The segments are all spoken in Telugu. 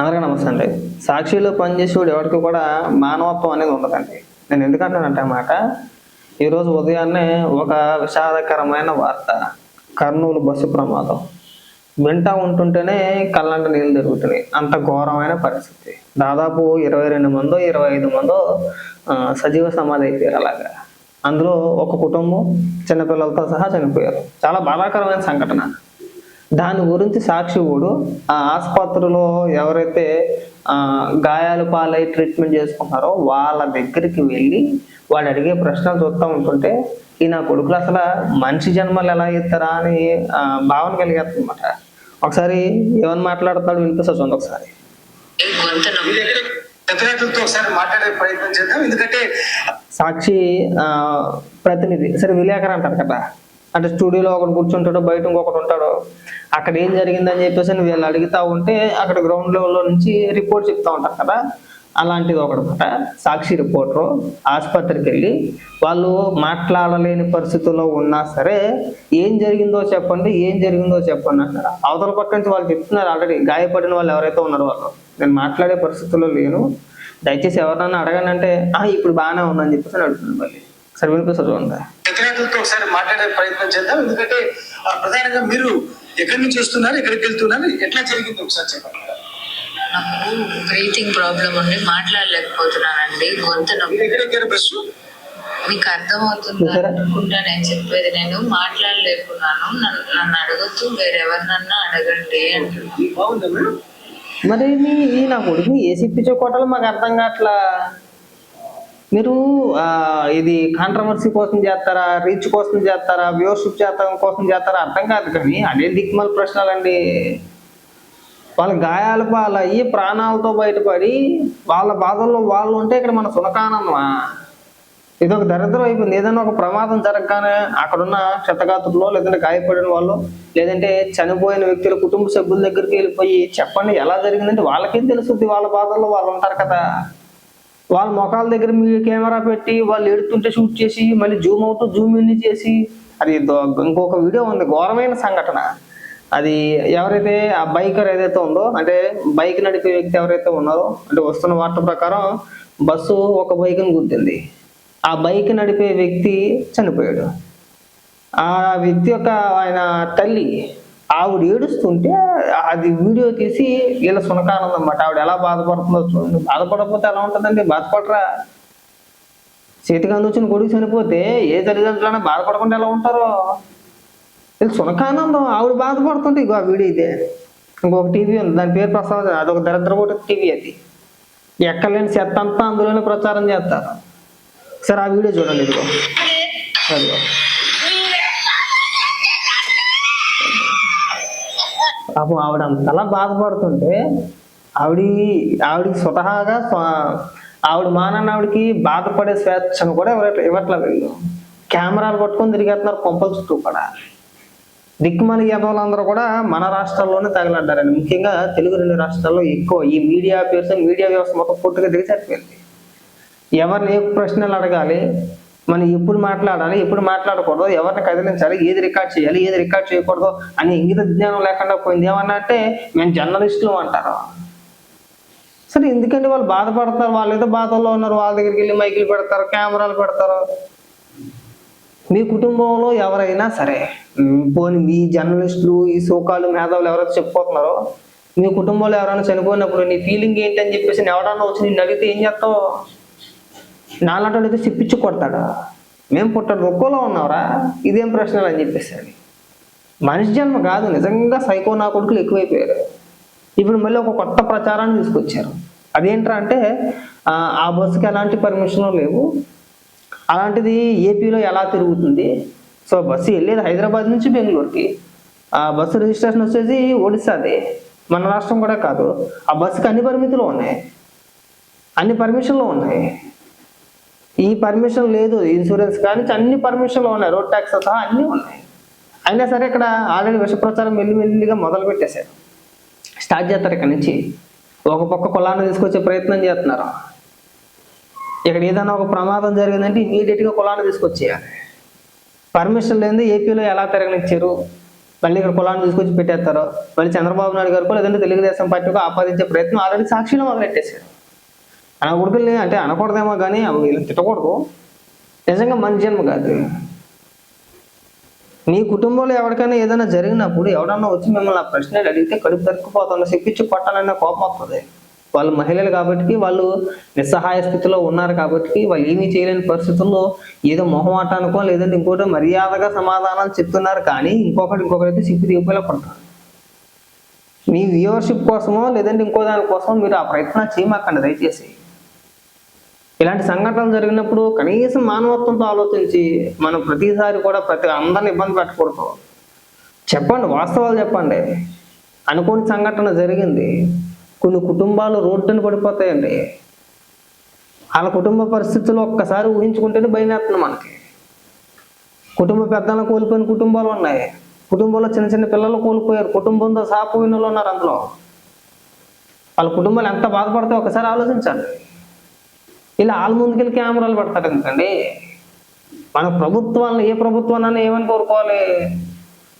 అందరికీ నమస్తే అండి. సాక్షిలో పనిచేసేవాడు ఎవరికి కూడా మానవత్వం అనేది ఉండదండి. నేను ఎందుకంటానంటే అన్నమాట ఈరోజు ఉదయాన్నే ఒక విషాదకరమైన వార్త కర్నూలు బస్సు ప్రమాదం. వింటా ఉంటుంటేనే కళ్ళంట నీళ్ళు తిరుగుతున్నాయి. అంత ఘోరమైన పరిస్థితి. దాదాపు ఇరవై రెండు మందో ఇరవై ఐదు మందో సజీవ సమాధి అయిపోయారు అలాగా. అందులో ఒక కుటుంబం చిన్నపిల్లలతో సహా చనిపోయారు. చాలా బాధాకరమైన సంఘటన. దాని గురించి సాక్షి కూడా ఆ ఆసుపత్రిలో ఎవరైతే గాయాలు పాలై ట్రీట్మెంట్ చేసుకుంటున్నారో వాళ్ళ దగ్గరికి వెళ్ళి వాళ్ళు అడిగే ప్రశ్నలు చూస్తూ ఉంటుంటే ఈ నా కొడుకులు అసలు మనిషి జన్మలు ఎలా ఇస్తారా అని భావన కలిగేస్తుందన్నమాట ఒకసారి ఏమని మాట్లాడతాడు వినిపిస్తుంది చూడండి ఒకసారి. ఒకసారి మాట్లాడే ప్రయత్నం చేద్దాం ఎందుకంటే సాక్షి ప్రతినిధి సరే విలేకరు అంటారు కదా. అంటే స్టూడియోలో ఒకటి కూర్చుంటాడో బయట ఇంకొకటి ఉంటాడో. అక్కడ ఏం జరిగిందని చెప్పేసి వీళ్ళు అడుగుతా ఉంటే అక్కడ గ్రౌండ్ లెవెల్లో నుంచి రిపోర్ట్ చెప్తా ఉంటారు కదా. అలాంటిది ఒకటి సాక్షి రిపోర్టరు ఆసుపత్రికి వెళ్ళి వాళ్ళు మాట్లాడలేని పరిస్థితుల్లో ఉన్నా సరే ఏం జరిగిందో చెప్పండి ఏం జరిగిందో చెప్పండి అంటారు. అవతల పక్క నుంచి వాళ్ళు చెప్తున్నారు ఆల్రెడీ గాయపడిన వాళ్ళు ఎవరైతే ఉన్నారో వాళ్ళు. నేను మాట్లాడే పరిస్థితుల్లో లేను. దయచేసి ఎవరినైనా అడగనంటే ఇప్పుడు బాగానే ఉందని చెప్పేసి అని మళ్ళీ. సరే వినిపిస్తుంది? చూడండి ప్రతినిధులతో ఒకసారి మాట్లాడే ప్రయత్నం చేద్దాం. ఎందుకంటే ప్రధానంగా మీరు ఎక్కడి నుంచి వస్తున్నారు ఎక్కడికి వెళ్తున్నారు ఎట్లా జరిగింది ఒకసారి చెప్పండి. నాకు బ్రీతింగ్ ప్రాబ్లం ఉండి మాట్లాడలేకపోతున్నానండి. గొంతు నొప్పి. దగ్గర దగ్గర బస్సు మీకు అర్థమవుతుందా? అనుకుంటా నేను చెప్పేది నేను. మాట్లాడలేకున్నాను. నన్ను నన్ను అడగొద్దు వేరెవరినన్నా అడగండి అంటున్నాను మరి మీ ఈ నా కొడుకు ఏసీపీ చోకోటలు మాకు అర్థం కావట్లా? మీరు ఇది కాంట్రవర్సీ కోసం చేస్తారా? రీచ్ కోసం చేస్తారా? వ్యూషిప్ చేస్తాం కోసం చేస్తారా? అర్థం కాదు కానీ అదే దిక్మల ప్రశ్నలండి. వాళ్ళ గాయాల పాలయ్యి ప్రాణాలతో బయటపడి వాళ్ళ బాధల్లో వాళ్ళు ఉంటే ఇక్కడ మన సునకానందమా? ఇది ఒక దరిద్రం అయిపోయింది. ఏదైనా ఒక ప్రమాదం జరగగానే అక్కడున్న క్షతగాతుల్లో లేదంటే గాయపడిన వాళ్ళు లేదంటే చనిపోయిన వ్యక్తుల కుటుంబ సభ్యుల దగ్గరికి వెళ్ళిపోయి చెప్పండి ఎలా జరిగిందంటే వాళ్ళకేం తెలుస్తుంది? వాళ్ళ బాధల్లో వాళ్ళు ఉంటారు కదా. వాళ్ళ మొఖాల దగ్గర మీ కెమెరా పెట్టి వాళ్ళు ఎడుతుంటే షూట్ చేసి మళ్ళీ జూమ్ అవుతూ జూమ్ ఇన్ చేసి. అది ఇంకొక వీడియో ఉంది ఘోరమైన సంఘటన. అది ఎవరైతే ఆ బైకర్ ఏదైతే ఉందో అంటే బైక్ నడిపే వ్యక్తి ఎవరైతే ఉన్నారో అంటే వస్తున్న వార్త ప్రకారం బస్సు ఒక బైక్ని గుద్దింది. ఆ బైక్ నడిపే వ్యక్తి చనిపోయాడు. ఆ వ్యక్తి యొక్క ఆయన తల్లి ఆవిడ ఏడుస్తుంటే అది వీడియో తీసి వీళ్ళ సునకానందం అన్నమాట. ఆవిడ ఎలా బాధపడుతుందో చూడండి. బాధపడకపోతే ఎలా ఉంటుందండి? బాధపడరా? చేతికి అందుచ్చిన కొడుకు చనిపోతే ఏ తల్లిదండ్రులైనా బాధపడకుండా ఎలా ఉంటారో? వీళ్ళు సునకానందం ఆవిడ బాధపడుతుంటే ఇగో ఆ వీడియో ఇదే. ఇంకొక టీవీ ఉంది. దాని పేరు ప్రసాద్ అదొక దరిద్రపోటు టీవీ అది. ఎక్కలేని చెత్త అంతా అందులోనే ప్రచారం చేస్తారు. సరే ఆ వీడియో చూడండి ఇదిగో. అదిగో. పాపం ఆవిడ అంతలా బాధపడుతుంటే ఆవిడ ఆవిడకి స్వతహాగా స్వ- ఆవిడ మానన్న ఆవిడకి బాధపడే స్వేచ్ఛను కూడా ఇవ్వట్లే వీళ్ళు? కెమెరాలు పట్టుకొని తిరిగేస్తున్నారు కొంపల చుట్టూ కూడా. దిక్కుమలి యాదవులందరూ కూడా మన రాష్ట్రాల్లోనే తగలడ్డారని ముఖ్యంగా తెలుగు రెండు రాష్ట్రాల్లో ఎక్కువ. ఈ మీడియా పేరుతో మీడియా వ్యవస్థ మొత్తం పూర్తిగా దిగజారిపోయింది. ఎవరిని ఏ ప్రశ్నలు అడగాలి మనం ఎప్పుడు మాట్లాడాలి ఎప్పుడు మాట్లాడకూడదు ఎవరిని కదిలించాలి ఏది రికార్డ్ చేయాలి ఏది రికార్డ్ చేయకూడదు అని ఇంగిత జ్ఞానం లేకుండా పోయింది. ఏమన్నా అంటే మేము జర్నలిస్టులు అంటారు. సరే ఎందుకంటే వాళ్ళు బాధపడతారు వాళ్ళు ఏదో బాధల్లో ఉన్నారు వాళ్ళ దగ్గరికి వెళ్ళి మైకులు పెడతారు కెమెరాలు పెడతారు. మీ కుటుంబంలో ఎవరైనా సరే పోనీ మీ జర్నలిస్టులు ఈ సోకాలు మేధావులు ఎవరైతే చెప్పుకుంటున్నారో మీ కుటుంబంలో ఎవరైనా చనిపోయినప్పుడు నీ ఫీలింగ్ ఏంటి అని చెప్పేసి ఎవడన్నా వచ్చి నిన్ను అడిగితే ఏం చేస్తావు? నాలాంటి అయితే సిప్పించి కొడతాడా. మేము పుట్టడు దుఃఖంలో ఉన్నావురా? ఇదేం ప్రశ్నలు? అని చెప్పేసి మనిషి జన్మ కాదు. నిజంగా సైకో నా కొడుకులు ఎక్కువైపోయారు. ఇప్పుడు మళ్ళీ ఒక కొత్త ప్రచారాన్ని తీసుకొచ్చారు. అదేంట్రా అంటే ఆ, ఆ బస్సుకి ఎలాంటి పర్మిషన్లు లేవు. అలాంటిది ఏపీలో ఎలా తిరుగుతుంది? సో బస్సు వెళ్ళేది హైదరాబాద్ నుంచి బెంగళూరుకి. ఆ బస్సు రిజిస్ట్రేషన్ వచ్చేసి ఒడిస్సాది మన రాష్ట్రం కూడా కాదు. ఆ బస్సుకి అన్ని పరిమితులు ఉన్నాయి. అన్ని పర్మిషన్లు ఉన్నాయి. ఈ పర్మిషన్ లేదు ఇన్సూరెన్స్ కానీ అన్ని పర్మిషన్లు ఉన్నాయి. రోడ్ ట్యాక్స్ సహా అన్నీ ఉన్నాయి. అయినా సరే ఇక్కడ ఆల్రెడీ విష ప్రచారం మెల్లి మెల్లిగా మొదలు పెట్టేశారు. స్టార్ట్ చేస్తారు ఇక్కడ నుంచి. ఒక పక్క కులాన్ని తీసుకొచ్చే ప్రయత్నం చేస్తున్నారు. ఇక్కడ ఏదైనా ఒక ప్రమాదం జరిగిందంటే ఇమీడియట్గా కులాన్ని తీసుకొచ్చేయాలి. పర్మిషన్ లేని ఏపీలో ఎలా తిరగనిచ్చారు మళ్ళీ ఇక్కడ కులాన్ని తీసుకొచ్చి పెట్టేస్తారు. మళ్ళీ చంద్రబాబు నాయుడు గారికి లేదంటే తెలుగుదేశం పార్టీకి ఆపాదించే ప్రయత్నం ఆల్రెడీ సాక్షిలో మొదలెట్టేశారు. అనకూడదు అంటే అనకూడదేమో కానీ అవి తిట్టకూడదు. నిజంగా మంచి జన్మ కాదు. మీ కుటుంబంలో ఎవరికైనా ఏదైనా జరిగినప్పుడు ఎవడన్నా వచ్చి మిమ్మల్ని ఆ ప్రశ్నలు అడిగితే కడుపు తరుక్కుపోతుందో చెప్పించి కొట్టాలనే కోపం వస్తుంది. వాళ్ళు మహిళలు కాబట్టి వాళ్ళు నిస్సహాయ స్థితిలో ఉన్నారు కాబట్టి వాళ్ళు ఏమీ చేయలేని పరిస్థితుల్లో ఏదో మొహమాటానికో లేదంటే ఇంకోటి మర్యాదగా సమాధానాలు చెప్తున్నారు కానీ ఇంకొకటి ఇంకొకటి అయితే సిప్పి దిగిపోయేలా పడతారు మీ వ్యూవర్షిప్ కోసమో లేదంటే ఇంకో దాని మీరు ఆ ప్రయత్నం చేయమాకండి దయచేసి. ఇలాంటి సంఘటనలు జరిగినప్పుడు కనీసం మానవత్వంతో ఆలోచించి మనం ప్రతిసారి కూడా ప్రతి అందరిని ఇబ్బంది పెట్టకూడదు. చెప్పండి వాస్తవాలు చెప్పండి. అనుకోని సంఘటన జరిగింది. కొన్ని కుటుంబాలు రోడ్డున పడిపోతాయండి. వాళ్ళ కుటుంబ పరిస్థితులు ఒక్కసారి ఊహించుకుంటేనే భయం వేస్తుంది మనకి. కుటుంబ పెద్దలను కోల్పోయిన కుటుంబాలు ఉన్నాయి. కుటుంబంలో చిన్న చిన్న పిల్లలు కోల్పోయారు. కుటుంబంతో సాపోయిన వాళ్ళు ఉన్నారు అందులో. వాళ్ళ కుటుంబాలు ఎంత బాధపడతాయో ఒకసారి ఆలోచించండి. ఇలా వాళ్ళ ముందుకెళ్ళి కెమెరాలు పెడతారు ఎందుకండి మన ప్రభుత్వాలను ఏ ప్రభుత్వాన్ని ఏమని కోరుకోవాలి?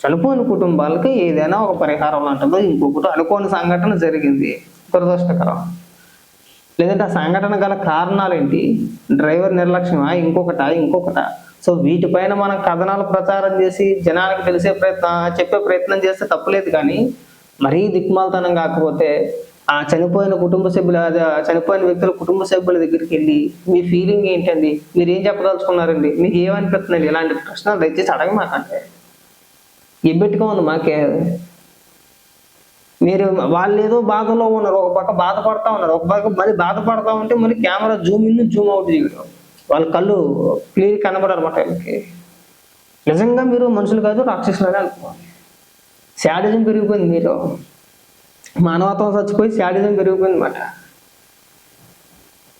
చనిపోయిన కుటుంబాలకి ఏదైనా ఒక పరిహారం లాంటిదో ఇంకొకటి అనుకోని సంఘటన జరిగింది దురదృష్టకరం. లేదంటే ఆ సంఘటన గల కారణాలు ఏంటి? డ్రైవర్ నిర్లక్ష్యమా? ఇంకొకటా? ఇంకొకటా? సో వీటిపైన మనం కథనాలు ప్రచారం చేసి జనాలకు తెలిసే ప్రయత్నం చెప్పే ప్రయత్నం చేస్తే తప్పులేదు కానీ మరీ దిక్మాలతనం కాకపోతే ఆ చనిపోయిన కుటుంబ సభ్యుల చనిపోయిన వ్యక్తుల కుటుంబ సభ్యుల దగ్గరికి వెళ్ళి మీ ఫీలింగ్ ఏంటండి? మీరు ఏం చెప్పదలుచుకున్నారండి? మీకు ఏమనిపిస్తుందండి ఇలాంటి ప్రశ్నలు దయచేసి అడగమాకండి. ఎబ్బెట్టుగా ఉంది మాకే. మీరు వాళ్ళు ఏదో బాధలో ఉన్నారు. ఒక పక్క బాధపడతా ఉన్నారు. ఒక పక్క మళ్ళీ బాధపడతా ఉంటే మళ్ళీ camera zoom in zoom out చేయడం వాళ్ళ కళ్ళు క్లియర్ కనబడరు అనమాట వీళ్ళకి నిజంగా మీరు మనుషులు కాదు రాక్షసులనే అనుకోవాలి. శాడిజం పెరిగిపోయింది మీరు మానవత్వం చచ్చిపోయి శాడిజం పెరిగిపోయింది అనమాట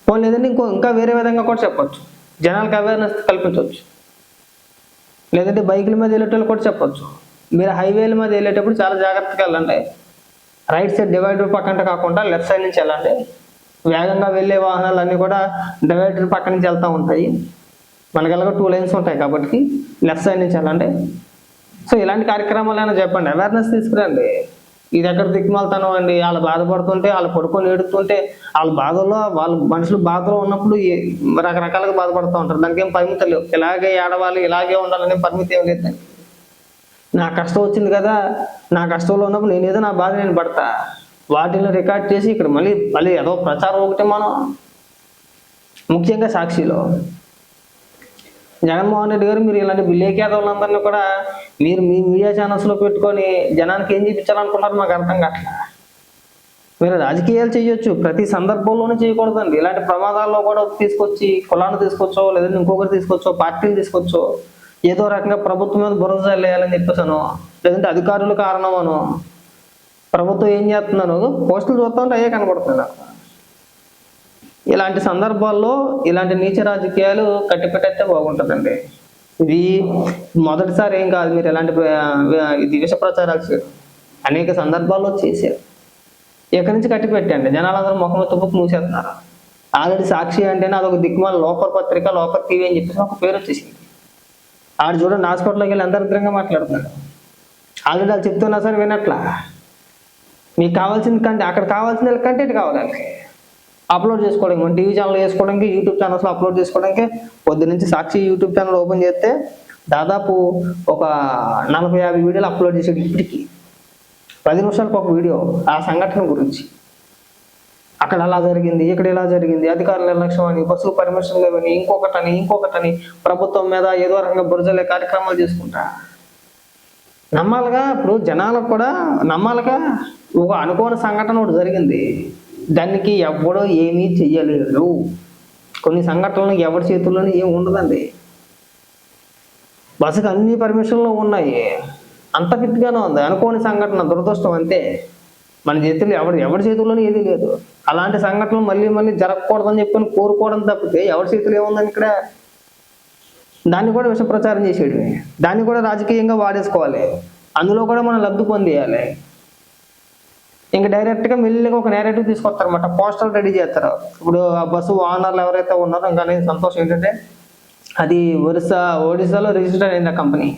పోనీ లేదంటే ఇంకో ఇంకా వేరే విధంగా కూడా చెప్పొచ్చు. జనాలకు అవేర్నెస్ కల్పించవచ్చు లేదంటే బైకుల మీద వెళ్ళేటోళ్ళు కూడా చెప్పొచ్చు. మీరు హైవేల మీద వెళ్ళేటప్పుడు చాలా జాగ్రత్తగా వెళ్ళండి. రైట్ సైడ్ డివైడర్ పక్కన కాకుండా లెఫ్ట్ సైడ్ నుంచి వెళ్ళండి. వేగంగా వెళ్ళే వాహనాలు అన్నీ కూడా డివైడర్ పక్క నుంచి వెళ్తూ ఉంటాయి. మనకి టూ లైన్స్ ఉంటాయి కాబట్టి లెఫ్ట్ సైడ్ నుంచి వెళ్ళండి. సో ఇలాంటి కార్యక్రమాలు అయినా చెప్పండి. అవేర్నెస్ తీసుకురండి. ఇది ఎక్కడ దిక్కుమాలతనం అండి. వాళ్ళు బాధపడుతుంటే వాళ్ళు పడుకొని ఏడుతుంటే వాళ్ళ బాధల్లో వాళ్ళ మనుషులు బాధలో ఉన్నప్పుడు రకరకాలుగా బాధపడుతూ ఉంటారు. దానికి ఏం పరిమితి లేవు. ఇలాగే ఏడవాలి ఇలాగే ఉండాలనే పరిమితి ఏం లేదు నా కష్టం వచ్చింది కదా నా కష్టంలో ఉన్నప్పుడు నేను ఏదో నా బాధ నేను పడతా. వాటిని రికార్డ్ చేసి ఇక్కడ మళ్ళీ మళ్ళీ ఏదో ప్రచారం ఒకటి మనం ముఖ్యంగా సాక్షిలో. జగన్మోహన్ రెడ్డి గారు మీరు ఇలాంటి విలేకేదవులందరినీ కూడా మీరు మీ మీడియా ఛానల్స్లో పెట్టుకొని జనానికి ఏం చూపించాలనుకుంటారు మాకు అర్థం కావట్లా? మీరు రాజకీయాలు చేయొచ్చు ప్రతి సందర్భంలోనూ చేయకూడదండి. ఇలాంటి ప్రమాదాల్లో కూడా తీసుకొచ్చి కులాన్ని తీసుకొచ్చో లేదంటే ఇంకొకరు తీసుకొచ్చో పార్టీని తీసుకొచ్చో ఏదో రకంగా ప్రభుత్వం మీద బురద చల్లేయాలని చెప్పేసాను. లేదంటే అధికారుల కారణమను. ప్రభుత్వం ఏం చేస్తున్నాను పోస్టులు చూస్తుంటే అయ్యే కనబడుతుంది నాకు. ఇలాంటి సందర్భాల్లో ఇలాంటి నీచ రాజకీయాలు కట్టిపెట్టేస్తే బాగుంటుందండి. ఇది మొదటిసారి ఏం కాదు మీరు ఎలాంటి ఇది విష ప్రచారాలు అనేక సందర్భాల్లో చేశారు. ఎక్కడి నుంచి కట్టిపెట్టండి. జనాలందరూ ముఖం తుప్పుకు మూసేస్తున్నారు. ఆల్రెడీ సాక్షి అంటేనే అదొక దిక్కుమాల లోపల పత్రిక లోపల టీవీ అని చెప్పేసి ఒక పేరు వచ్చేసింది. ఆడు చూడండి హాస్పిటల్లోకి వెళ్ళి అంతర్గతంగా మాట్లాడుతున్నాడు ఆల్రెడీ వాళ్ళు చెప్తున్నా సరే వినట్లా. మీకు కావాల్సింది కంటే అక్కడ కావాల్సిన కంటెంట్ కావాలి వాళ్ళకి. అప్లోడ్ చేసుకోవడానికి మన టీవీ ఛానల్ వేసుకోవడానికి యూట్యూబ్ ఛానల్స్లో అప్లోడ్ చేసుకోవడానికి పొద్దు నుంచి సాక్షి యూట్యూబ్ ఛానల్ ఓపెన్ చేస్తే దాదాపు ఒక నలభై యాభై వీడియోలు అప్లోడ్ చేసాడు ఇప్పటికీ. పది నిమిషాలకు ఒక వీడియో ఆ సంఘటన గురించి. అక్కడ అలా జరిగింది ఇక్కడ ఇలా జరిగింది అధికారుల నిర్లక్ష్యం అని బస్సులు పర్మిషన్ లేవని ఇంకొకటని ఇంకొకటని ప్రభుత్వం మీద ఏదో రకంగా బురజలే కార్యక్రమాలు చేసుకుంటా. నమ్మాలిగా ఇప్పుడు జనాలకు కూడా నమ్మాలిగా ఒక అనుకోని సంఘటన ఒకటి జరిగింది. దానికి ఎవడో ఏమీ చెయ్యలేడు. కొన్ని సంఘటనలు ఎవరి చేతుల్లోనే ఏమి ఉండదండి. బస్సుకి అన్ని పర్మిషన్లు ఉన్నాయి. అంత ఫిట్గానే ఉంది. అనుకోని సంఘటన దురదృష్టం అంతే. మన చేతుల్లో ఎవరి ఎవరి చేతుల్లోనే ఏది లేదు. అలాంటి సంఘటనలు మళ్ళీ మళ్ళీ జరగకూడదని చెప్పని కోరుకోవడం తప్పితే ఎవరి చేతులు ఏముందని ఇక్కడ? దాన్ని కూడా విష ప్రచారం చేసేయడం దాన్ని కూడా రాజకీయంగా వాడేసుకోవాలి. అందులో కూడా మనం లబ్ధి పొందేయాలి. ఇంకా డైరెక్ట్గా మెల్లిగా ఒక నేరేటివ్ తీసుకొస్తారన్నమాట. పోస్టల్ రెడీ చేస్తారు. ఇప్పుడు ఆ బస్సు ఓనర్లు ఎవరైతే ఉన్నారో ఇంకా అనేది సంతోషం ఏంటంటే అది ఒరిస్సా ఒడిస్సాలో రిజిస్టర్ అయింది ఆ కంపెనీ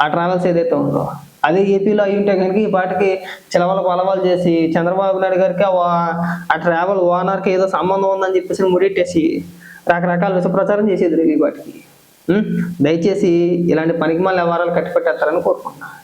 ఆ ట్రావెల్స్ ఏదైతే ఉందో. అదే ఏపీలో అయి ఉంటే కనుక ఈ పాటికి చిలవల పొలవాలు చేసి చంద్రబాబు నాయుడు గారికి ఆ ఆ ట్రావెల్ ఓనర్కి ఏదో సంబంధం ఉందని చెప్పేసి ముడిట్టేసి రకరకాల విషప్రచారం చేసేది ఈ పాటికి. దయచేసి ఇలాంటి పనికి మళ్ళీ వ్యవహారాలు కట్టిపెట్టేస్తారని కోరుకుంటున్నాను